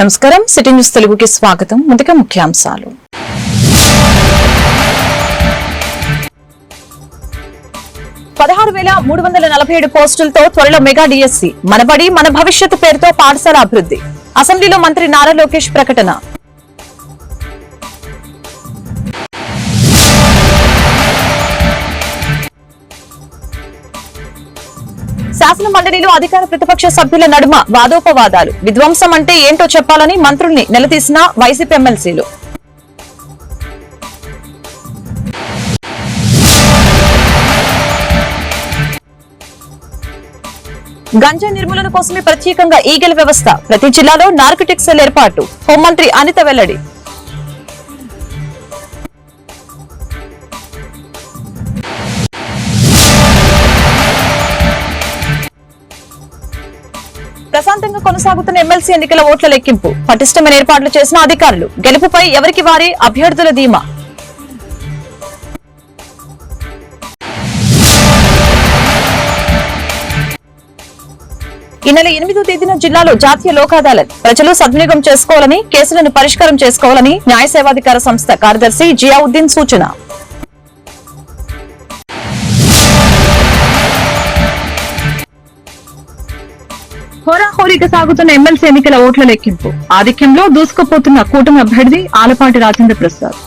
నమస్కారం. City news తెలుగుకి స్వాగతం. ముందుగా ముఖ్యాంశాలు. పదహారు వేల మూడు వందల నలభై ఏడు పోస్టులతో త్వరలో మెగా డిఎస్సి. మనబడి మన భవిష్యత్తు పేరుతో పాఠశాల అభివృద్ధి. అసెంబ్లీలో మంత్రి నారా లోకేష్ ప్రకటన. శాసన మండలిలో అధికార ప్రతిపక్ష సభ్యుల నడుమ వాదోపవాదాలు. విధ్వంసం అంటే ఏంటో చెప్పాలని మంత్రుల్ని నిలదీసిన వైసీపీ ఎమ్మెల్సీలు. గంజా నిర్మూలన కోసమే ప్రత్యేకంగా ఈగల వ్యవస్థ. ప్రతి జిల్లాలో నార్కటిక్ సెల్ ఏర్పాటు. హోంమంత్రి అనిత వెల్లడి. ప్రశాంతంగా కొనసాగుతున్న ఎమ్మెల్సీ ఎన్నికల ఓట్ల లెక్కింపు. పటిష్టమైన ఏర్పాట్లు చేసిన అధికారులు. గెలుపుపై ఎవరికి వారే అభ్యర్థుల ధీమా? ఈ నెల ఎనిమిదో తేదీన జిల్లాలో జాతీయ లోక్ అదాలత్. ప్రజలు సద్వినియోగం చేసుకోవాలని కేసులను పరిష్కారం చేసుకోవాలని న్యాయ సేవాధికార సంస్థ కార్యదర్శి జియావుద్దీన్ సూచన. హోరాహోరీగా సాగుతున్న ఎమ్మెల్సీ ఎన్నికల ఓట్ల లెక్కింపు. ఆధిక్యంలో దూసుకుపోతున్న కూటమి అభ్యర్థి ఆలపాటి రాజేంద్ర ప్రసాద్.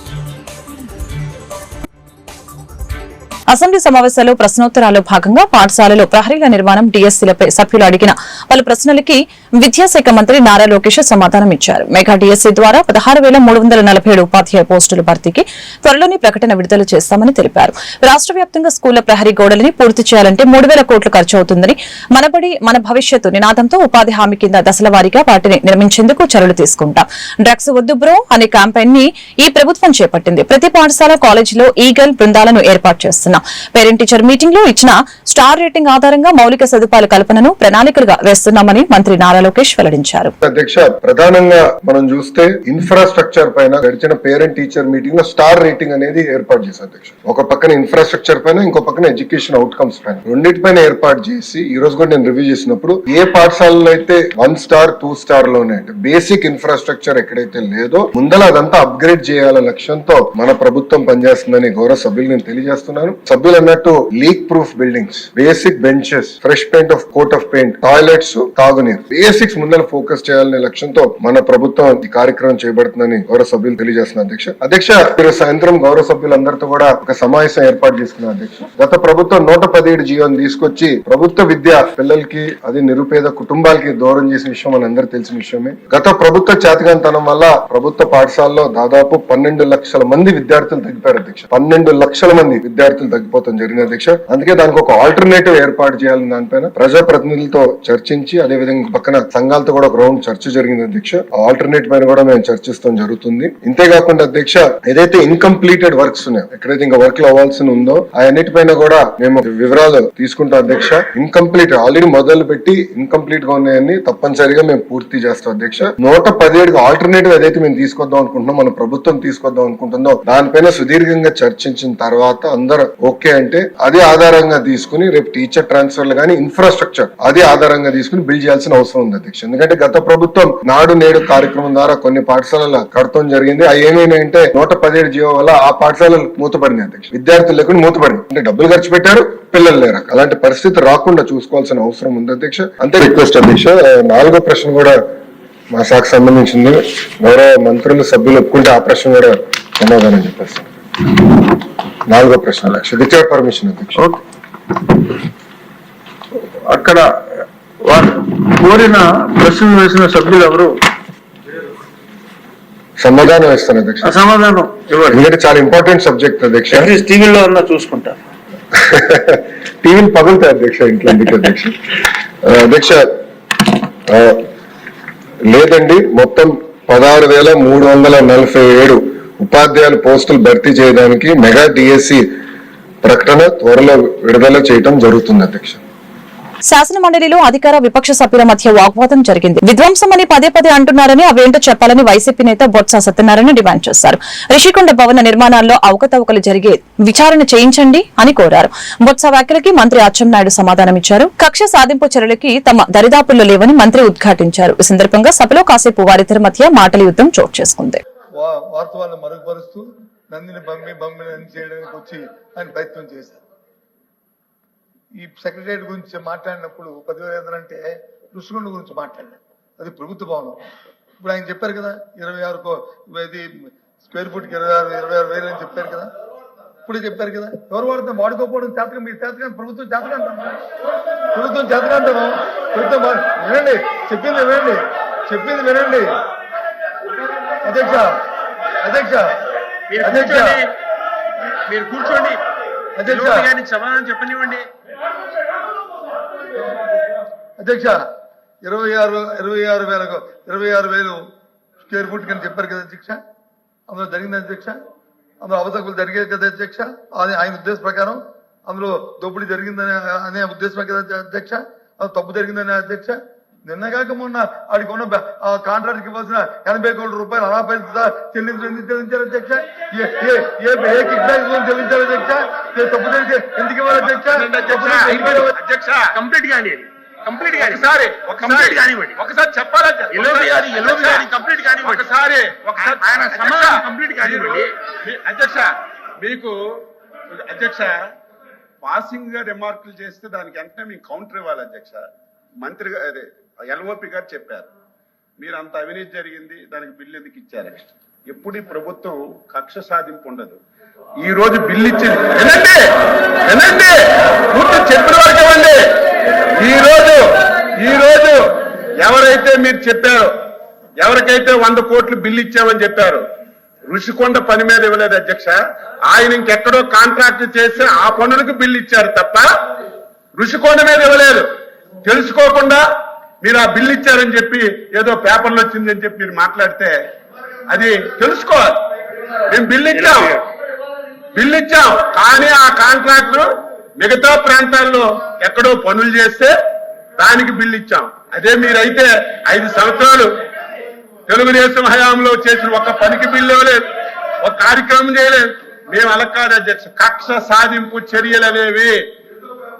అసెంబ్లీ సమావేశాల్లో ప్రశ్నోత్తరాల్లో భాగంగా పాఠశాలలో ప్రహరీల నిర్మాణం డిఎస్సీలపై సభ్యులు అడిగిన పలు ప్రశ్నలకి విద్యాశాఖ మంత్రి నారా లోకేష్ సమాధానం ఇచ్చారు. మెగా డిఎస్సీ ద్వారా పదహారు వేల మూడు వందల నలభై ఏడు ఉపాధ్యాయ పోస్టుల భర్తీకి త్వరలోనే ప్రకటన విడుదల చేస్తామని తెలిపారు. రాష్ట్ర వ్యాప్తంగా స్కూళ్ళ ప్రహరీ గోడలని పూర్తి చేయాలంటే మూడు వేల కోట్లు ఖర్చు అవుతుందని మనబడి మన భవిష్యత్తు నినాదంతో ఉపాధి హామీ కింద దశల వారీగా వాటిని నిర్మించేందుకు చర్యలు తీసుకుంటాం. డ్రగ్స్ వద్దు బ్రో అనే క్యాంపెయిన్ని ఈ ప్రభుత్వం చేపట్టింది. ప్రతి పాఠశాల కాలేజీలో ఈగల్ బృందాలను ఏర్పాటు చేస్తున్నాం. పేరెంట్ టీచర్ మీటింగ్లో ఇచ్చిన స్టార్ రేటింగ్ ఆధారంగా మౌలిక సదుపాయాల కల్పనను ప్రణాళికలుగా చేస్తున్నామని మంత్రి నారా లోకేష్ వెల్లడించారు. అధ్యక్ష ప్రధానంగా మనం చూస్తే ఇన్ఫ్రాస్ట్రక్చర్ పైన గడిచిన పేరెంట్ టీచర్ మీటింగ్లో స్టార్ రేటింగ్ అనేది ఏర్పాటు చేశారు అధ్యక్ష. ఒక పక్కన ఇన్ఫ్రాస్ట్రక్చర్ పైన ఇంకో పక్కన ఎడ్యుకేషన్ అవుట్కమ్స్ పైన. రెండింటిపైన ఏర్పాటు చేసి ఈ రోజు కూడా నేను రివ్యూ చేసినప్పుడు ఏ పాఠశాలలో అయితే వన్ స్టార్ టూ స్టార్లోనే అంటే బేసిక్ ఇన్ఫ్రాస్ట్రక్చర్ ఎక్కడైతే లేదో ముందల అదంతా అప్గ్రేడ్ చేయాల లక్ష్యంతో మన ప్రభుత్వం పనిచేస్తుందని గౌరవ సభ్యులు నేను తెలియజేస్తున్నాను. సభ్యులు అన్నట్టు leak proof buildings basic benches fresh paint of coat of paint toilets తాగునీరు బేసిక్స్ ముందర ఫోకస్ చేయాలనే లక్ష్యంతో మన ప్రభుత్వం ఈ కార్యక్రమం చేయబడుతుందని గౌరవ సభ్యులు తెలియజేస్తున్నారు అధ్యక్ష. అధ్యక్ష మీరు సాయంత్రం గౌరవ సభ్యులందరితో కూడా ఒక సమావేశం ఏర్పాటు చేసుకున్నారు అధ్యక్ష. గత ప్రభుత్వం నూట పదిహేడు జీవోని తీసుకొచ్చి ప్రభుత్వ విద్య పిల్లలకి అది నిరుపేద కుటుంబాలకి దూరం చేసిన విషయం మన అందరూ తెలిసిన విషయమే. గత ప్రభుత్వ చేతగాంతనం వల్ల ప్రభుత్వ పాఠశాలలో దాదాపు పన్నెండు లక్షల మంది విద్యార్థులు తగ్గిపోయారు అధ్యక్ష. పన్నెండు లక్షల మంది విద్యార్థులు తగ్గిపోతాం జరిగింది అధ్యక్ష. అందుకే దానికి ఒక ఆల్టర్నేటివ్ ఏర్పాటు చేయాలని దానిపైన ప్రజాప్రతినిధులతో చర్చించి అదే విధంగా పక్కన సంఘాలతో కూడా ఒక రౌండ్ చర్చ జరిగింది అధ్యక్ష. ఆల్టర్నేట్ పైన కూడా మేము చర్చిస్తాం జరుగుతుంది. ఇంతేకాకుండా అధ్యక్ష ఏదైతే ఇన్కంప్లీటెడ్ వర్క్స్ ఉన్నాయో ఎక్కడైతే ఇంకా వర్క్లో అవ్వాల్సి ఉందో అవన్నిటిపైన కూడా మేము వివరాలు తీసుకుంటాం అధ్యక్ష. ఇన్కంప్లీట్ ఆల్రెడీ మొదలు పెట్టి ఇన్కంప్లీట్గా ఉన్నాయని తప్పనిసరిగా మేము పూర్తి చేస్తాం అధ్యక్ష. నూట పదిహేడు ఆల్టర్నేటివ్ ఏదైతే మేము తీసుకొద్దాం అనుకుంటున్నాం మన ప్రభుత్వం తీసుకొద్దాం అనుకుంటుందో దానిపైన సుదీర్ఘంగా చర్చించిన తర్వాత అందరూ ఓకే అంటే అదే ఆధారంగా తీసుకుని రేపు టీచర్ ట్రాన్స్ఫర్లు కానీ ఇన్ఫ్రాస్ట్రక్చర్ అదే ఆధారంగా తీసుకుని బిల్డ్ చేయాల్సిన అవసరం ఉంది అధ్యక్ష. ఎందుకంటే గత ప్రభుత్వం నాడు నేడు కార్యక్రమం ద్వారా కొన్ని పాఠశాలల కడతం జరిగింది. అవి ఏమైనాయంటే నూట పదిహేడు జీవో వల్ల ఆ పాఠశాలలు మూతపడినాయి అధ్యక్ష. విద్యార్థులు లేకుండా మూతపడింది అంటే డబ్బులు ఖర్చు పెట్టారు పిల్లలు లేరు? అలాంటి పరిస్థితి రాకుండా చూసుకోవాల్సిన అవసరం ఉంది అధ్యక్ష. అంతే రిక్వెస్ట్ అధ్యక్ష. నాలుగో ప్రశ్న కూడా మా శాఖ సంబంధించింది. గౌరవ మంత్రులు సభ్యులు ఒప్పుకుంటే ఆ ప్రశ్న కూడా సమాధానం చెప్పేస్తాం. నాలుగో ప్రశ్న. అధ్యక్ష పర్మిషన్ అధ్యక్ష. అక్కడ వారు కోరిన ప్రశ్నలు వేసిన సభ్యులు ఎవరు? సమాధానం ఇస్తాను అధ్యక్ష. సమాధానం ఇవ్వండి ఎందుకంటే చాలా ఇంపార్టెంట్ సబ్జెక్ట్ అధ్యక్ష. టీవీలో అన్నా చూసుకుంటా. టీవీలు పగులుతాయి అధ్యక్ష ఇంట్లో ఎందుకు అధ్యక్ష. అధ్యక్ష లేదండి మొత్తం పదహారు వేల మూడు వందల నలభై ఏడు ఉపాధ్యాయుల పోస్టులు భర్తీ చేయడానికి మెగా డిఎస్సి ప్రకటన త్వరలో విడుదల చేయటం జరుగుతుంది అధ్యక్ష. శాసన మండలిలో అధికార విపక్ష సభ్యుల మధ్య వాగ్వాదం జరిగింది. విధ్వంసమని పదే పదే అంటున్నారని అవేంటో చెప్పాలని వైసీపీ నేత బొత్స సత్యనారాయణ డిమాండ్ చేశారు. రిషికొండ భవన నిర్మాణాల్లో అవకతవకలు జరిగే విచారణ చేయించండి అని కోరారు. బొత్స వ్యాఖ్యలకి మంత్రి అచ్చెన్నాయుడు సమాధానమిచ్చారు కక్ష సాధింపు చర్యలకి తమ దరిదాపుల్లో లేవని మంత్రి ఉద్ఘాటించారు. ఈ సందర్భంగా సభలో కాసేపు వారిద్దరి మధ్య మాటల యుద్ధం చోటు చేసుకుంది. వాస్తవాలను మరుగుపరుస్తూ నందిని బమ్మి బమ్మిని అని చేయడానికి వచ్చి ఆయన ప్రయత్నం చేశారు. ఈ సెక్రటరియట్ గురించి మాట్లాడినప్పుడు పదివేల అంటే ఋషికొండ గురించి మాట్లాడారు అది ప్రభుత్వ భవనం. ఇప్పుడు ఆయన చెప్పారు కదా ఇరవై ఆరు ఇది స్క్వేర్ ఫుట్కి ఇరవై ఆరు ఇరవై ఆరు వేలు అని చెప్పారు కదా. ఇప్పుడే చెప్పారు కదా ఎవరు వాడుతున్నారు వాడుకోకపోవడం చేతగా మీరు చేతగా ప్రభుత్వం చేతగా అంటారు ప్రభుత్వం చేతగా అంటారు. ప్రభుత్వం వినండి చెప్పింది వినండి చెప్పింది వినండి. అధ్యక్ష అధ్యక్ష మీరు అధ్యక్ష. కూర్చోండి మీరు కూర్చోండి. అధ్యక్ష. సమాధానం చెప్పనివ్వండి. అధ్యక్ష ఇరవై ఆరు ఇరవై ఆరు వేలకు ఇరవై ఆరు వేలు స్క్వేర్ ఫుట్ కింద చెప్పారు కదా అధ్యక్ష? అందులో జరిగింది అధ్యక్ష? అందులో అవతకులు జరిగేది కదా అధ్యక్ష? అది ఆయన ఉద్దేశ ప్రకారం అందులో దోపిడీ జరిగిందనే అనే ఉద్దేశమే కదా అధ్యక్ష? అది తప్పు జరిగిందనే అధ్యక్ష? నిన్న కాక మొన్న ఆడికి ఉన్న కాంట్రాక్ట్కి ఇవ్వాల్సిన ఎనభై కోట్ల రూపాయలు అనాపై చెల్లించడం చెల్లించారు అధ్యక్ష? ఏ ఏ ఏ ఏ కిక్ బ్యాక్ చెల్లించారు అధ్యక్ష? ఏ తప్పు అధ్యక్ష? జరిగితే ఎందుకు ఇవ్వాలి? అధ్యక్ష కంప్లీట్ కానీ కంప్లీట్ కానీ ఒకసారి కంప్లీట్ కానివ్వండి. ఒకసారి చెప్పాలా? గారి కంప్లీట్ కానివ్వండి. ఒకసారి ఒకసారి ఆయన సమాధానం కంప్లీట్ కానివ్వండి. అధ్యక్ష మీకు అధ్యక్ష పాసింగ్గా రిమార్కులు చేస్తే దానికి వెంటనే మీకు కౌంటర్ ఇవ్వాలి అధ్యక్ష. మంత్రి అదే ఎల్ఓపి గారు చెప్పారు. మీరు అంత అవినీతి జరిగింది దానికి బిల్లు ఎందుకు ఇచ్చారు? ఎప్పుడు ఈ ప్రభుత్వం కక్ష సాధింపు ఉండదు. ఈ రోజు బిల్లు ఇచ్చింది వినండి వినండి పూర్తి చెప్పిన వరకు ఇవ్వండి ఈ రోజు ఈ రోజు ఎవరికైతే మీరు చెప్పారో. ఎవరికైతే వంద కోట్లు బిల్లు ఇచ్చామని చెప్పారు. ఋషికొండ పని మీద ఇవ్వలేదు అధ్యక్ష. ఆయన ఇంకెక్కడో కాంట్రాక్ట్ చేస్తే ఆ పనులకు బిల్లు ఇచ్చారు తప్ప ఋషికొండ మీద ఇవ్వలేదు. తెలుసుకోకుండా మీరు ఆ బిల్లు ఇచ్చారని చెప్పి ఏదో పేపర్లో వచ్చిందని చెప్పి మీరు మాట్లాడితే అది తెలుసుకోవాలి. మేము బిల్లు ఇచ్చాం. బిల్లు ఇచ్చాం. కానీ ఆ కాంట్రాక్టర్ మిగతా ప్రాంతాల్లో ఎక్కడో పనులు చేస్తే దానికి బిల్లు ఇచ్చాం. అదే మీరైతే ఐదు సంవత్సరాలు తెలుగుదేశం హయాంలో చేసిన ఒక్క పనికి బిల్లు ఇవ్వలేదు ఒక కార్యక్రమం చేయలేదు. మేము అలా అధ్యక్ష కక్ష సాధింపు చర్యలు అనేవి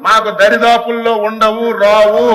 మాకు దరిదాపుల్లో ఉండవు రావు.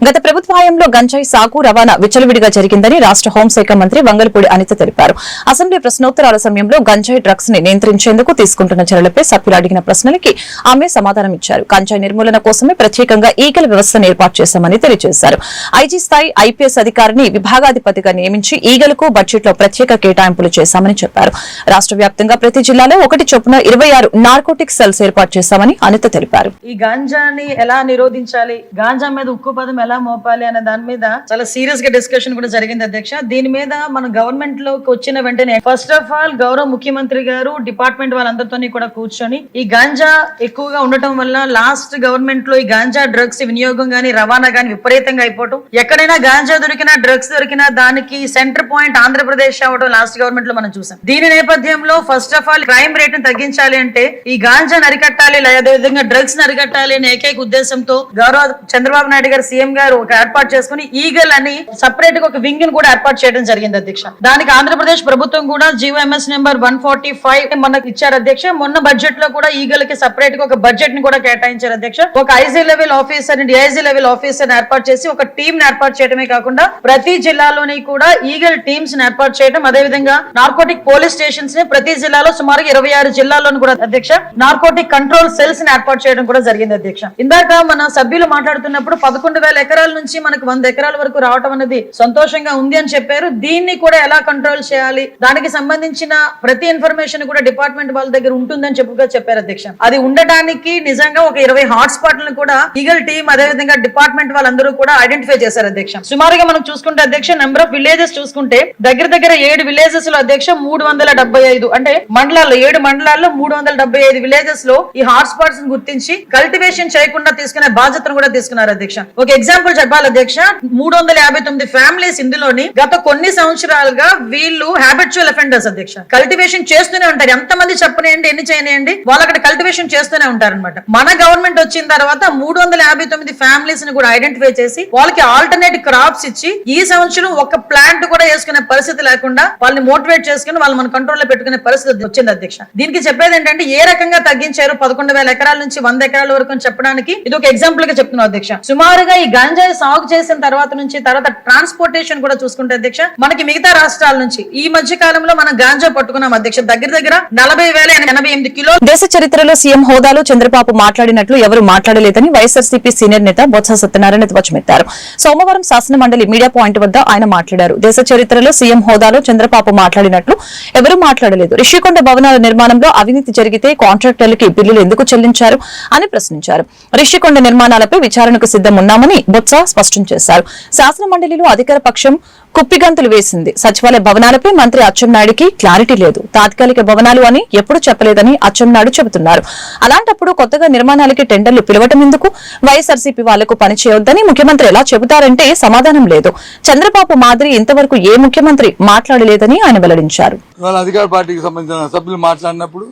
గత ప్రభుత్వ హయాంలో గంజాయి సాగు రవాణా విచ్చలవిడిగా జరిగిందని రాష్ట్ర హోంశాఖ మంత్రి వంగలపూడి అనిత తెలిపారు. అసెంబ్లీ ప్రశ్నోత్తరాల సమయంలో గంజాయి డ్రగ్స్ని నియంత్రించేందుకు తీసుకుంటున్న చర్యలపై సభ్యులు అడిగిన ప్రశ్నలకి ఆమె సమాధానం ఇచ్చారు. గంజాయి నిర్మూలన కోసమే ప్రత్యేకంగా ఈగల వ్యవస్థను ఏర్పాటు చేశామని తెలియజేశారు. ఐజీ స్థాయి ఐపీఎస్ అధికారిని విభాగాధిపతిగా నియమించి ఈగలకు బడ్జెట్లో ప్రత్యేక కేటాయింపులు చేశామని చెప్పారు. రాష్ట్ర వ్యాప్తంగా ప్రతి జిల్లాలో ఒకటి చొప్పున ఇరవై ఆరు నార్కోటిక్ సెల్స్ ఏర్పాటు చేశామని అనిత తెలిపారు. ఈ గాంజాని ఎలా నిరోధించాలి? గాంజా మీద ఉక్కు పదం ఎలా మోపాలి అనే దాని మీద చాలా సీరియస్గా డిస్కషన్ కూడా జరిగింది అధ్యక్ష. దీని మీద మన గవర్నమెంట్లోకి వచ్చిన వెంటనే ఫస్ట్ ఆఫ్ ఆల్ గౌరవ ముఖ్యమంత్రి గారు డిపార్ట్మెంట్ వాళ్ళందరితో కూడా కూర్చొని ఈ గాంజా ఎక్కువగా ఉండటం వల్ల లాస్ట్ గవర్నమెంట్లో ఈ గాంజా డ్రగ్స్ వినియోగం గానీ రవాణా గానీ విపరీతంగా అయిపోవటం. ఎక్కడైనా గాంజా దొరికినా డ్రగ్స్ దొరికినా దానికి సెంటర్ పాయింట్ ఆంధ్రప్రదేశ్ అవడం లాస్ట్ గవర్నమెంట్లో మనం చూసాం. దీని నేపథ్యంలో first of all crime rate తగ్గించాలి అంటే ఈ గాంజా అరికట్టాలి లేదా అదేవిధంగా డ్రగ్స్ అరికట్టాలి అనే ఏకైక ఉద్దేశంతో గౌరవ చంద్రబాబు నాయుడు గారు సీఎం గారు ఒక ఏర్పాటు చేసుకుని ఈగల్ అని సపరేట్గా ఒక వింగ్ని కూడా ఏర్పాటు చేయడం జరిగింది అధ్యక్ష. దానికి ఆంధ్రప్రదేశ్ ప్రభుత్వం కూడా GO MS number one forty five మనకు ఇచ్చారు అధ్యక్ష. మొన్న బడ్జెట్లో కూడా ఈగల్కి సపరేట్గా ఒక బడ్జెట్ని కూడా కేటాయించారు అధ్యక్ష. ఒక IG level officer DIG level officer ఏర్పాటు చేసి ఒక టీం ని ఏర్పాటు చేయడమే కాకుండా ప్రతి జిల్లాలోని కూడా ఈగల్ టీమ్స్ని ఏర్పాటు చేయడం అదే విధంగా నార్కోటిక్ పోలీస్ స్టేషన్స్ని ప్రతి జిల్లాలో సుమారు ఇరవై ఆరు జిల్లాల్లోనూ కూడా అధ్యక్ష నార్కోటిక్ కంట్రోల్ సెల్స్ని ఏర్పాటు చేయడం కూడా జరిగింది అధ్యక్ష. ఇందాక మన సభ్యులు మాట్లాడుతున్నప్పుడు పదకొండు వేల ఎకరాల నుంచి మనకు వంద ఎకరాల వరకు రావటం అనేది సంతోషంగా ఉంది అని చెప్పారు. దీన్ని కూడా ఎలా కంట్రోల్ చేయాలి? దానికి సంబంధించిన ప్రతి ఇన్ఫర్మేషన్ కూడా డిపార్ట్మెంట్ వాళ్ళ దగ్గర ఉంటుందని చెప్పుగా చెప్పారు అధ్యక్ష. అది ఉండటానికి నిజంగా ఒక ఇరవై హాట్ స్పాట్లను కూడా ఈగల్ టీం అదే విధంగా డిపార్ట్మెంట్ వాళ్ళందరూ కూడా ఐడెంటిఫై చేశారు అధ్యక్ష. సుమారుగా మనం చూసుకుంటే అధ్యక్ష నెంబర్ ఆఫ్ విలేజెస్ చూసుకుంటే దగ్గర దగ్గర ఏడు విలేజెస్లో అధ్యక్ష మూడు వందల డెబ్బై ఐదు. అంటే మండలాల్లో ఏడు మండలాల్లో మూడు వందల డెబ్బై ఐదు విలేజెస్లో ఈ హాట్ స్పాట్స్ గుర్తించి కల్టివేషన్ చేయకుండా తీసుకునే బాధ్యతను కూడా తీసుకున్నారు అధ్యక్ష. ఒక ఎగ్జాంపుల్ ఎగ్జాంపుల్ చెప్పాలి అధ్యక్ష. మూడు వందల యాభై తొమ్మిది ఫ్యామిలీస్ ఇందులోని గత కొన్ని సంవత్సరాలుగా వీళ్ళు హ్యాబిచువల్ అఫెండర్స్ అధ్యక్ష. కల్టివేషన్ చేస్తూనే ఉంటారు. ఎంతమంది చెప్పనేయండి ఎన్ని చేయనియండి వాళ్ళు అక్కడ కల్టివేషన్ చేస్తూనే ఉంటారన్నమాట. మన గవర్నమెంట్ వచ్చిన తర్వాత మూడు వందల యాభై తొమ్మిది ఫ్యామిలీస్ని కూడా ఐడెంటిఫై చేసి వాళ్ళకి ఆల్టర్నేట్ క్రాప్స్ ఇచ్చి ఈ సంవత్సరం ఒక ప్లాంట్ కూడా వేసుకునే పరిస్థితి లేకుండా వాళ్ళని మోటివేట్ చేసుకుని వాళ్ళు మన కంట్రోల్లో పెట్టుకునే పరిస్థితి వచ్చింది అధ్యక్ష. దీనికి చెప్పేది ఏంటంటే ఏ రకంగా తగ్గించారు? పదకొండు వేల ఎకరాల నుంచి వంద ఎకరాల వరకు చెప్పడానికి ఇది ఒక ఎగ్జాంపుల్గా చెప్తున్నాం అధ్యక్ష. సుమారుగా ఈ గంజాయి సాగు చేసిన తర్వాత నుంచి తర్వాత ట్రాన్స్పోర్టేషన్ కూడా చూసుకుంటే అధ్యక్ష మనకి మిగతా రాష్ట్రాల నుంచి ఈ మధ్య కాలంలో మనం గాంజా పట్టుకున్నాం అధ్యక్ష. దగ్గర దగ్గర నలభై వేల ఎనభై ఎనిమిది కిలో దేశ చరిత్రలో సీఎం హోదాలో చంద్రబాబు మాట్లాడినట్లు ఎవరు మాట్లాడలేదని వైఎస్ఆర్సీపీ సీనియర్ నేత బొత్స సత్యనారాయణ ధ్వజమెత్తారు. సోమవారం శాసన మండలి మీడియా పాయింట్ వద్ద ఆయన మాట్లాడారు. దేశ చరిత్రలో సీఎం హోదాలో చంద్రబాబు మాట్లాడినట్లు ఎవరూ మాట్లాడలేదు. రిషికొండ భవనాల నిర్మాణంలో అవినీతి జరిగితే కాంట్రాక్టర్లకి బిల్లులు ఎందుకు చెల్లించారు అని ప్రశ్నించారు. రిషికొండ నిర్మాణాలపై విచారణకు సిద్దం ఉన్నామని బొత్స స్పష్టం చేశారు. శాసన మండలిలో అధికార పక్షం కుప్పిగంతులు వేసింది. సచివాలయ భవనాలపై మంత్రి అచ్చెన్నాయుడికి క్లారిటీ లేదు. తాత్కాలిక భవనాలు అని ఎప్పుడు చెప్పలేదని అచ్చెన్నాయుడు చెబుతున్నారు. అలాంటప్పుడు కొత్తగా నిర్మాణాలకి టెండర్లు పిలవటం ఎందుకు? వైఎస్ఆర్సీపీ వాళ్ళకు పని చేయొద్దని ముఖ్యమంత్రి ఎలా చెబుతారంటే సమాధానం లేదు. చంద్రబాబు మాదిరి ఇంతవరకు ఏ ముఖ్యమంత్రి మాట్లాడలేదని ఆయన వెల్లడించారు. అధికార పార్టీకి సంబంధించిన సభ్యులు మాట్లాడినప్పుడు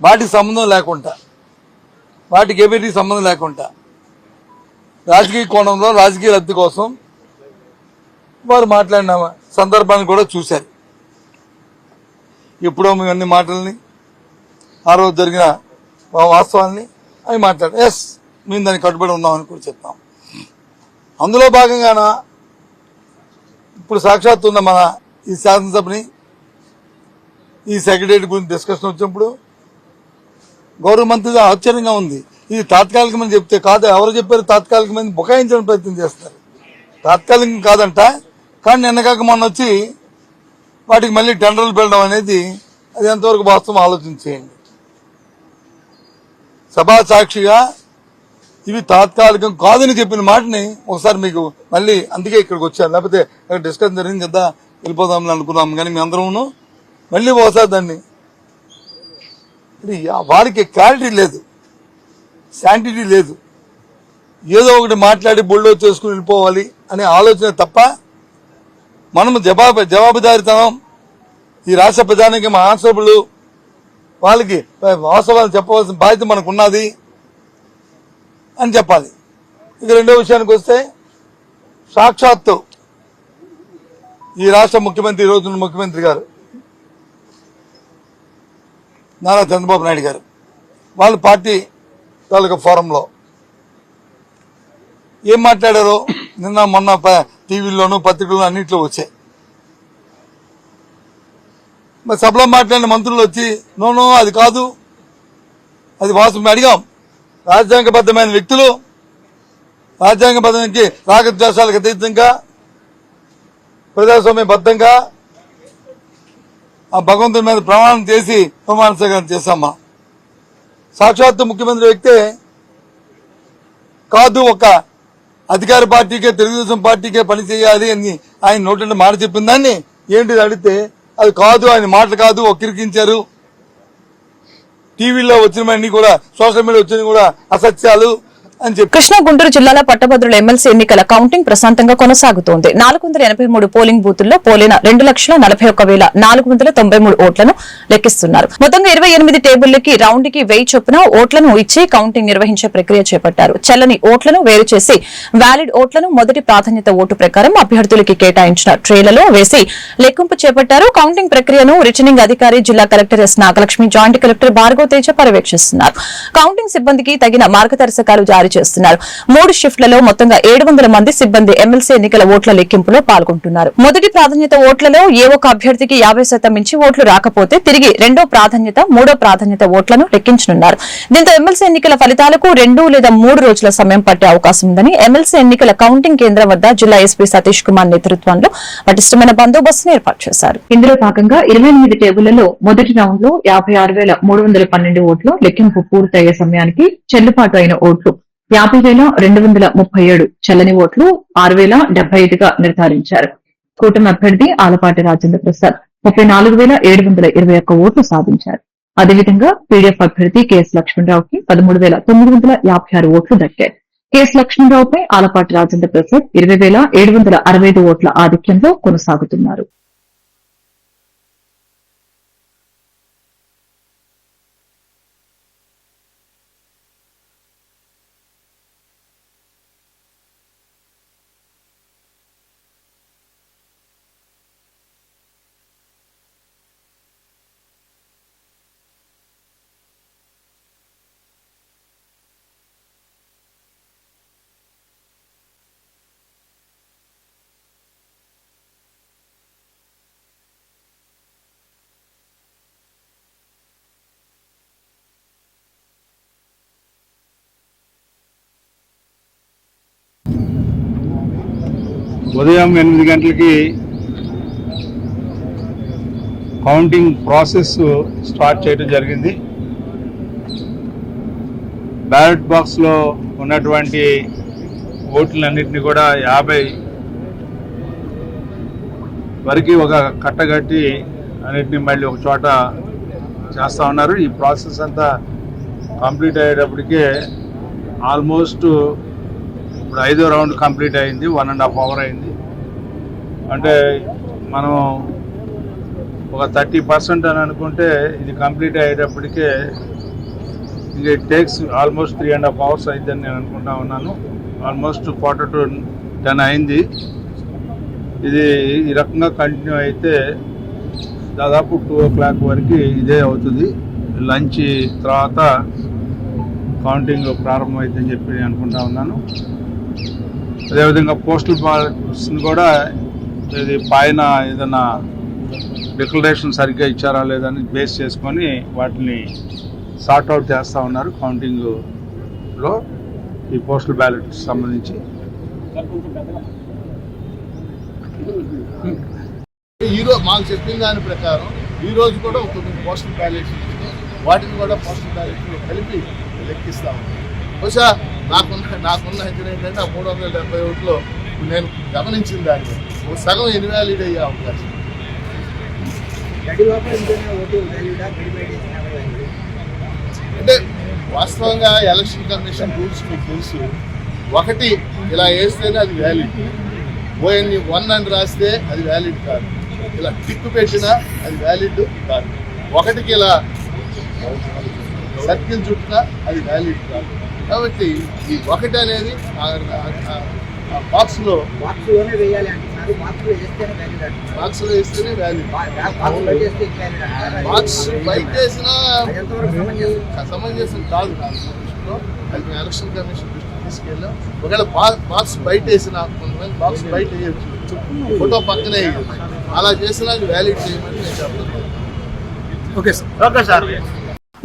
వాటికి సంబంధం లేకుండా వాటికి ఎవరికి సంబంధం లేకుండా రాజకీయ కోణంలో రాజకీయ లబ్ధి కోసం వారు మాట్లాడిన సందర్భాన్ని కూడా చూశారు. ఎప్పుడో మేము అన్ని మాటల్ని ఆ రోజు జరిగిన వాస్తవాల్ని అవి మాట్లాడారు. ఎస్ మేము దానికి కట్టుబడి ఉన్నామని కూడా చెప్తాం అందులో భాగంగాన ఇప్పుడు సాక్షాత్ ఉన్న మన ఈ శాసనసభని ఈ సెక్రటరీ గురించి డిస్కషన్ వచ్చినప్పుడు గౌరవ మంత్రిగా ఆశ్చర్యంగా ఉంది. ఇది తాత్కాలికమని చెప్తే కాదు ఎవరు చెప్పారు తాత్కాలికమని బుకాయించడం ప్రయత్నం చేస్తారు. తాత్కాలికం కాదంట కానీ నిన్నగాక మొన్న వచ్చి వాటికి మళ్ళీ టెండర్లు పెట్టడం అనేది అది ఎంతవరకు వాస్తవం ఆలోచించేయండి సభా సాక్షిగా ఇవి తాత్కాలికం కాదని చెప్పిన మాటని ఒకసారి మీకు మళ్ళీ అందుకే ఇక్కడికి వచ్చాను. లేకపోతే డిస్కషన్ జరిగింది కదా వెళ్ళిపోదాం అనుకున్నాం కానీ మీ అందరూ మళ్ళీ ఒకసారి దాన్ని వారికి క్లారిటీ లేదు. శాంటిటీ లేదు. ఏదో ఒకటి మాట్లాడి బుల్డో చేసుకుని వెళ్ళిపోవాలి అనే ఆలోచన తప్ప మనము జవాబు జవాబుదారితనం ఈ రాష్ట్ర ప్రజానికి మా ఆన్సరబుల్ వాళ్ళకి వాస్తవాలు చెప్పవలసిన బాధ్యత మనకున్నది అని చెప్పాలి. ఇక రెండో విషయానికి వస్తే సాక్షాత్తు ఈ రాష్ట్ర ముఖ్యమంత్రి ఈ రోజున ముఖ్యమంత్రి గారు నారా చంద్రబాబు నాయుడు గారు వాళ్ళ పార్టీ తాలూకా ఫోరంలో. ఏం మాట్లాడారో? నిన్న మొన్న టీవీల్లోనూ పత్రికల్లో అన్నింటిలో వచ్చాయి. మరి సభలో మాట్లాడిన మంత్రులు వచ్చి నోనో అది కాదు. అది వాసు అడిగాం. రాజ్యాంగబద్ధమైన వ్యక్తులు రాజ్యాంగబద్ధానికి రాగద్వేషాలకు అతీతంగా ప్రజాస్వామ్యబద్ధంగా ఆ భగవంతుడి మీద ప్రమాణం చేసి ప్రమాణ స్వీకారం చేశామా? సాక్షాత్తు ముఖ్యమంత్రి వ్యక్తే కాదు ఒక అధికార పార్టీకే తెలుగుదేశం పార్టీకే పని చేయాలి అని ఆయన నోటి మాట చెప్పిన దాన్ని ఏంటిది అడిగితే అది కాదు ఆయన మాటలు కాదు ఒక్కిరికించారు టీవీలో వచ్చినవన్నీ కూడా సోషల్ మీడియా వచ్చినవి కూడా అసత్యాలు. కృష్ణా గుంటూరు జిల్లాల పట్టభద్రుల ఎమ్మెల్సీ ఎన్నికల కౌంటింగ్ ప్రశాంతంగా కొనసాగుతోంది. నాలుగు వందల ఎనభై మూడు పోలింగ్ బూతుల్లో పోలిన రెండు లక్షల నలభై ఒక వేల నాలుగు వందల తొంభై మూడు ఓట్లను లెక్కిస్తున్నారు. మొత్తంగా ఇరవై ఎనిమిది టేబుళ్ళకి రౌండ్కి వెయ్యి చొప్పున ఓట్లను ఇచ్చి కౌంటింగ్ నిర్వహించే ప్రక్రియ చేపట్టారు. చెల్లని ఓట్లను వేరు చేసి వ్యాలిడ్ ఓట్లను మొదటి ప్రాధాన్యత ఓటు ప్రకారం అభ్యర్థులకి కేటాయించిన ట్రేలలో వేసి లెక్కింపు చేపట్టారు. కౌంటింగ్ ప్రక్రియను రిటర్నింగ్ అధికారి జిల్లా collector S Nagalakshmi joint collector Bhargava Teja పర్యవేక్షిస్తున్నారు. Counting సిబ్బందికి తగిన మార్గదర్శకాలు జారీ చేస్తున్నారు. మూడు షిఫ్ట్లలో మొత్తంగా ఏడు వందల మంది సిబ్బంది ఎమ్మెల్సీ ఎన్నికల ఓట్ల లెక్కింపులో పాల్గొంటున్నారు. మొదటి ప్రాధాన్యత ఓట్లలో ఏ ఒక్క అభ్యర్థికి యాభై శాతం మించి ఓట్లు రాకపోతే తిరిగి రెండో ప్రాధాన్యత మూడో ప్రాధాన్యత ఓట్లను లెక్కించనున్నారు. దీంతో ఎమ్మెల్సీ ఎన్నికల ఫలితాలకు రెండు లేదా మూడు రోజుల సమయం పట్టే అవకాశం ఉందని ఎమ్మెల్సీ ఎన్నికల కౌంటింగ్ కేంద్రం వద్ద జిల్లా ఎస్పీ సతీష్ కుమార్ నేతృత్వంలో పటిష్టమైన బందోబస్తును ఏర్పాటు చేశారు. ఇందులో భాగంగా ఇరవై ఎనిమిది టేబుళ్ళలో మొదటి రౌండ్లో యాభై ఆరు వేల మూడు వందల పన్నెండు ఓట్లు లెక్కింపు పూర్తయ్యే సమయానికి చెల్లుబాటు అయిన ఓట్లు యాభై వేల రెండు వందల ముప్పై ఏడు చల్లని ఓట్లు ఆరు వేల డెబ్బై ఐదుగా నిర్ధారించారు. కూటమి అభ్యర్థి ఆలపాటి రాజేంద్ర ప్రసాద్ ముప్పై నాలుగు వేల ఏడు వందల ఇరవై ఒక్క ఓట్లు సాధించారు. అదేవిధంగా పీడీఎఫ్ అభ్యర్థి కెఎస్ లక్ష్మణరావుకి పదమూడు వేల తొమ్మిది వందల యాభై ఆరు ఓట్లు దక్కాయి. కెఎస్ లక్ష్మణరావుపై ఆలపాటి రాజేంద్ర ప్రసాద్ ఇరవై వేల ఏడు వందల అరవై ఐదు ఓట్ల ఆధిక్యంలో కొనసాగుతున్నారు. ఉదయం ఎనిమిది గంటలకి కౌంటింగ్ ప్రాసెస్ స్టార్ట్ చేయడం జరిగింది. బ్యాలెట్ బాక్స్లో ఉన్నటువంటి ఓట్లన్నింటినీ కూడా యాభై వరకు ఒక కట్టగట్టి అన్నిటిని మళ్ళీ ఒక చోట చేస్తూ ఉన్నారు. ఈ ప్రాసెస్ అంతా కంప్లీట్ అయ్యేటప్పటికే ఆల్మోస్ట్ ఇప్పుడు ఐదో రౌండ్ కంప్లీట్ అయింది వన్ అండ్ హాఫ్ అవర్ అయింది. అంటే మనం ఒక థర్టీ పర్సెంట్ అని అనుకుంటే ఇది కంప్లీట్ అయ్యేటప్పటికే ఇంక it takes almost three and half hours అయిందని నేను అనుకుంటా ఉన్నాను. ఆల్మోస్ట్ క్వార్టర్ టు టెన్ అయింది. ఇది ఈ రకంగా కంటిన్యూ అయితే దాదాపు టూ ఓ క్లాక్ వరకు ఇదే అవుతుంది. లంచ్ తర్వాత కౌంటింగ్ ప్రారంభమైందని చెప్పి అనుకుంటా ఉన్నాను. అదేవిధంగా పోస్టల్ బ్యాలెట్స్ని కూడా ఇది పైన ఏదైనా డిక్లరేషన్ సరిగ్గా ఇచ్చారా లేదని బేస్ చేసుకొని వాటిని సార్ట్ అవుట్ చేస్తూ ఉన్నారు కౌంటింగ్లో ఈ పోస్టల్ బ్యాలెట్ సంబంధించి. ఈరోజు మాకు చెప్పిన దాని ప్రకారం ఈరోజు కూడా ఒక తొమ్మిది పోస్టల్ బ్యాలెట్స్ వాటిని కూడా పోస్టల్ బ్యాలెట్లో కలిపి లెక్కిస్తా ఉన్నాం. బహుశా నాకున్న నాకున్న అంచనా ఏంటంటే ఆ మూడు వందల డెబ్బై ఒకటిలో నేను గమనించిన దాన్ని. ఒక సగం ఇన్వాలిడ్ అయ్యే అవకాశం. అంటే వాస్తవంగా ఎలక్షన్ కమిషన్ రూల్స్ మీకు తెలుసు. ఒకటి ఇలా వేస్తేనే అది వ్యాలిడ్ ఓఎన్ఈ వన్ అని రాస్తే అది వ్యాలిడ్ కాదు. ఇలా టిక్ పెట్టినా అది వ్యాలిడ్ కాదు. ఒకటికి ఇలా సర్కిల్ చుట్టినా అది వ్యాలిడ్ కాదు. కాబట్టి ఈ ఒకటి అనేది బాక్స్లో బాక్స్లోనే వేయాలి అంటున్నారు బాక్స్లో వేస్తేనే వ్యాలిడ్ అంటున్నారు బాక్స్లో వేస్తేనే వ్యాలిడ్ బాక్స్ బయట వేసినా సమంజసం? కాదు అది మేము ఎలక్షన్ కమిషన్ దృష్టికి తీసుకెళ్ళాం. ఒకవేళ బాక్స్ బయట వేసిన కొంతమంది బాక్స్ బయట వేయచ్చు ఫోటో పక్కనే వేయచ్చు అలా చేసినా అది వ్యాలిడ్ చేయమని నేను చెప్తున్నాను ఓకే సార్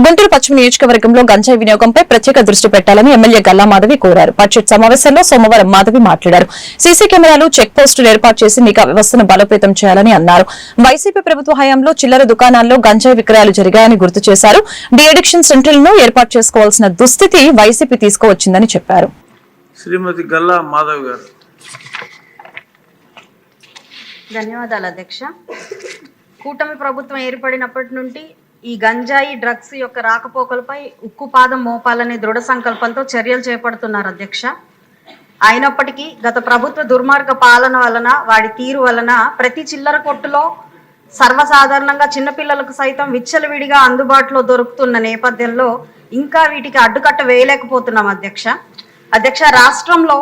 గుంటూరు పశ్చిమ నియోజకవర్గంలో గంజాయి వినియోగంపై ప్రత్యేక దృష్టి పెట్టాలని ఎమ్మెల్యే గల్లా మాధవి కోరారు. బడ్జెట్ సమావేశంలో సోమవారం మాధవి మాట్లాడారు. సీసీ కెమెరాలు చెక్ పోస్టులు ఏర్పాటు చేసి నిఘా వ్యవస్థను బలోపేతం చేయాలని అన్నారు. వైసీపీ ప్రభుత్వ హయాంలో చిల్లర దుకాణాల్లో గంజాయి విక్రయాలు జరిగాయని గుర్తు చేశారు. డి అడిక్షన్ సెంటర్లను ఏర్పాటు చేసుకోవాల్సిన దుస్థితి వైసీపీ తీసుకువచ్చిందని చెప్పారు. శ్రీమతి గల్లా మాధవ్ గారు. ధన్యవాదాలు అధ్యక్ష. కూటమి ప్రభుత్వం ఏర్పడినప్పటి నుండి ఈ గంజాయి డ్రగ్స్ యొక్క రాకపోకలపై ఉక్కుపాదం మోపాలనే దృఢ సంకల్పంతో చర్యలు చేపడుతున్నారు అధ్యక్ష. అయినప్పటికీ గత ప్రభుత్వ దుర్మార్గ పాలన వలన వాడి తీరు వలన ప్రతి చిల్లర కొట్టులో సర్వసాధారణంగా చిన్నపిల్లలకు సైతం విచ్చలవిడిగా అందుబాటులో దొరుకుతున్న నేపథ్యంలో ఇంకా వీటికి అడ్డుకట్ట వేయలేకపోతున్నాం అధ్యక్ష. అధ్యక్ష రాష్ట్రంలో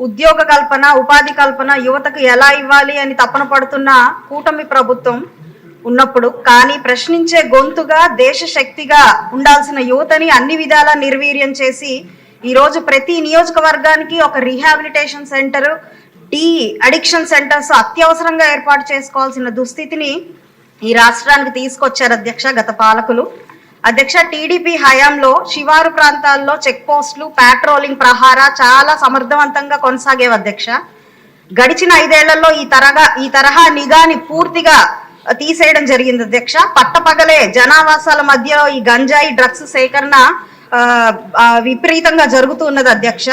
ఉద్యోగ కల్పన ఉపాధి కల్పన యువతకు ఎలా ఇవ్వాలి అని తపన పడుతున్న కూటమి ప్రభుత్వం ఉన్నప్పుడు కానీ ప్రశ్నించే గొంతుగా దేశ శక్తిగా ఉండాల్సిన యువతని అన్ని విధాలా నిర్వీర్యం చేసి ఈరోజు ప్రతి నియోజకవర్గానికి ఒక rehabilitation centre de addiction centres అత్యవసరంగా ఏర్పాటు చేసుకోవాల్సిన దుస్థితిని ఈ రాష్ట్రానికి తీసుకొచ్చారు అధ్యక్ష గత పాలకులు. అధ్యక్ష టీడీపీ హయాంలో శివారు ప్రాంతాల్లో చెక్ పోస్టులు పాట్రోలింగ్ ప్రహార చాలా సమర్థవంతంగా కొనసాగేవి అధ్యక్ష. గడిచిన ఐదేళ్ళలో ఈ తరగా ఈ తరహా నిఘాని పూర్తిగా తీసేయడం జరిగింది అధ్యక్ష. పట్టపగలే జనావాసాల మధ్య ఈ గంజాయి డ్రగ్స్ సేకరణ విపరీతంగా జరుగుతూ విపరీతంగా జరుగుతున్నది అధ్యక్ష.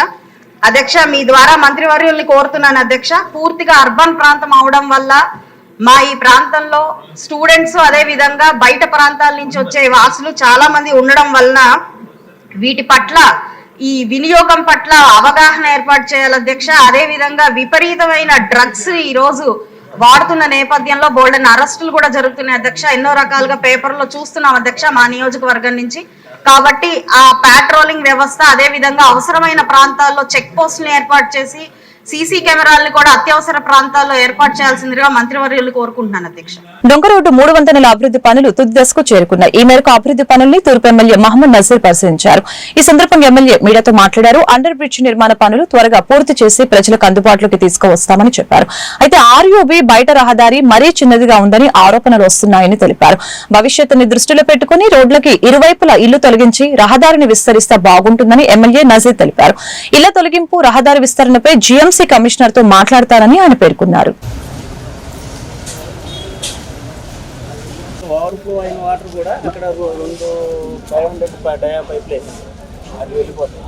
అధ్యక్ష మీ ద్వారా మంత్రివర్యుల్ని కోరుతున్నాను అధ్యక్ష. పూర్తిగా అర్బన్ ప్రాంతం అవడం వల్ల మా ఈ ప్రాంతంలో స్టూడెంట్స్ అదే విధంగా బయట ప్రాంతాల నుంచి వచ్చే వాసులు చాలా మంది ఉండడం వలన వీటి పట్ల ఈ వినియోగం పట్ల అవగాహన ఏర్పాటు చేయాలి అధ్యక్ష. అదే విధంగా విపరీతమైన డ్రగ్స్ ఈరోజు వాడుతున్న నేపథ్యంలో బోల్డెన్ అరెస్టులు కూడా జరుగుతున్నాయి అధ్యక్ష. ఎన్నో రకాలుగా పేపర్లో చూస్తున్నాం అధ్యక్ష మా నియోజకవర్గం నుంచి. కాబట్టి ఆ పాట్రోలింగ్ వ్యవస్థ అదే విధంగా అవసరమైన ప్రాంతాల్లో చెక్ పోస్టులు ఏర్పాటు చేసి సీసీ కెమెరాలను కూడా అత్యవసర ప్రాంతాల్లో ఏర్పాటు చేయాల్సిందిగా మంత్రివర్యులు కోరుకుంటున్నాను అధ్యక్ష. డొంకరోడ్డు మూడు వంతెనల అభివృద్ధి పనులు తుది దశకు చేరుకున్నాయి. ఈ మేరకు అభివృద్ధి పనుల్ని తూర్పు ఎమ్మెల్యే మహమ్మద్ నజీర్ పరిశీలించారు. ఈ సందర్భంగా ఎమ్మెల్యే మీడియాతో మాట్లాడారు. అండర్ బ్రిడ్జ్ నిర్మాణ పనులు త్వరగా పూర్తి చేసి ప్రజలకు అందుబాటులోకి తీసుకువస్తామని చెప్పారు. అయితే ఆర్యూబీ బయట రహదారి మరీ చిన్నదిగా ఉందని ఆరోపణలు వస్తున్నాయని తెలిపారు. భవిష్యత్తుని దృష్టిలో పెట్టుకుని రోడ్లకి ఇరువైపులా ఇల్లు తొలగించి రహదారిని విస్తరిస్తే బాగుంటుందని ఎమ్మెల్యే నజీర్ తెలిపారు. ఇళ్ళ తొలగింపు రహదారి విస్తరణపై జీఎం కమిషనర్తో మాట్లాడతారని ఆయన పేర్కొన్నారు. ఓవర్ఫ్లో అయిన వాటర్ కూడా అక్కడ రెండు ఫైవ్ హండ్రెడ్ డయా పైప్ లేదు అది వెళ్ళిపోతుంది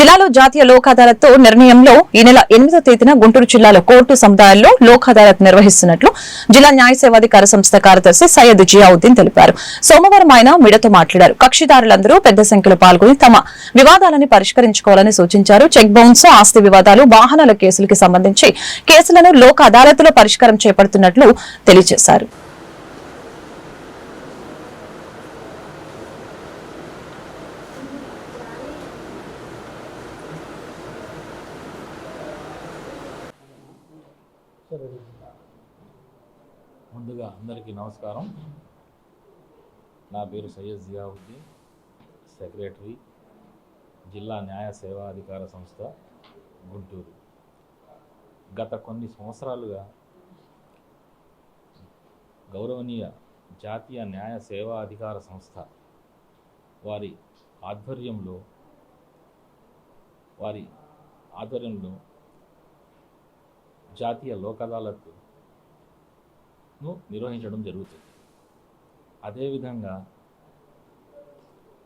జిల్లాలో జాతీయ లోక్ అదాలత్ నిర్ణయంలో ఈ నెల ఎనిమిదో తేదీన గుంటూరు జిల్లాలో కోర్టు సముదాయాల్లో లోక్ అదాలత్ నిర్వహిస్తున్నట్లు జిల్లా న్యాయ సేవాధికార సంస్థ కార్యదర్శి సయ్యద్ జియావుద్దీన్ తెలిపారు. సోమవారం ఆయన మీడియాతో మాట్లాడారు. కక్షిదారులందరూ పెద్ద సంఖ్యలో పాల్గొని తమ వివాదాలని పరిష్కరించుకోవాలని సూచించారు. చెక్ బౌన్స్ ఆస్తి వివాదాలు వాహనాల కేసులకి సంబంధించి కేసులను లోక్ అదాలత్లో పరిష్కారం చేపడుతున్నట్లు తెలియజేశారు ముందుగా అందరికీ నమస్కారం. నా పేరు సయ్యద్ జియావుద్దీన్ సెక్రటరీ జిల్లా న్యాయ సేవా అధికార సంస్థ గుంటూరు. గత కొన్ని సంవత్సరాలుగా గౌరవనీయ జాతీయ న్యాయ సేవా అధికార సంస్థ వారి ఆధ్వర్యంలో వారి ఆధ్వర్యంలో జాతీయ లోక్ అదాలత్ ను నిర్వహించడం జరుగుతుంది. అదేవిధంగా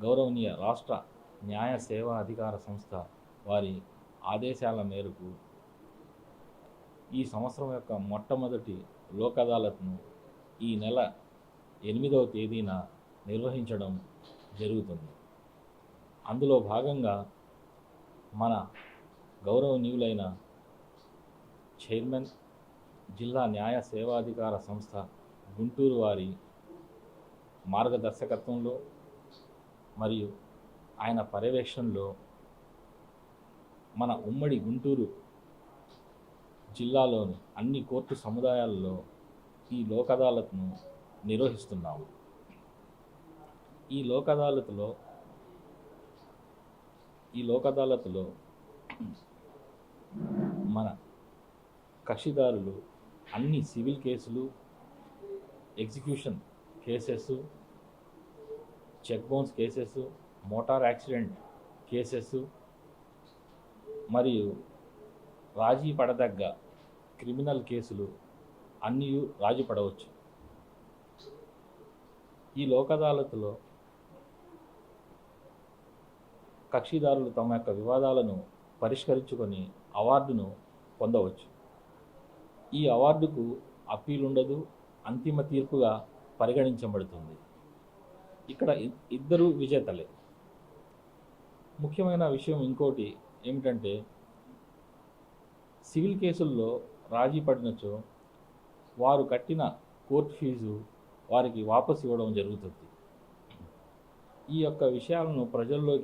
గౌరవనీయ రాష్ట్ర న్యాయ సేవా అధికార సంస్థ వారి ఆదేశాల మేరకు ఈ సంవత్సరం యొక్క మొట్టమొదటి లోక్ అదాలత్ను ఈ నెల ఎనిమిదవ తేదీన నిర్వహించడం జరుగుతుంది. అందులో భాగంగా మన గౌరవనీయులైన చైర్మన్ జిల్లా న్యాయ సేవాధికార సంస్థ గుంటూరు వారి మార్గదర్శకత్వంలో మరియు ఆయన పర్యవేక్షణలో మన ఉమ్మడి గుంటూరు జిల్లాలోని అన్ని కోర్టు సముదాయాల్లో ఈ లోక్ అదాలత్ను నిర్వహిస్తున్నాము. ఈ లోక్ అదాలత్లో ఈ లోక్ అదాలత్లో మన కక్షిదారులు అన్ని సివిల్ కేసులు execution cases cheque bounce cases motor accident cases మరియు రాజీ పడదగ్గ క్రిమినల్ కేసులు అన్నీ రాజీ పడవచ్చు ఈ లోక్ అదాలత్లో కక్షిదారులు తమ యొక్క వివాదాలను పరిష్కరించుకొని అవార్డును పొందవచ్చు. ఈ అవార్డుకు అప్పీల్ ఉండదు అంతిమ తీర్పుగా పరిగణించబడుతుంది. ఇక్కడ ఇ- ఇద్దరు విజేతలే. ముఖ్యమైన విషయం ఇంకోటి ఏమిటంటే సివిల్ కేసుల్లో రాజీ పడినచో వారు కట్టిన కోర్టు ఫీజు వారికి వాపసు ఇవ్వడం జరుగుతుంది. ఈ యొక్క విషయాలను ప్రజల్లోకి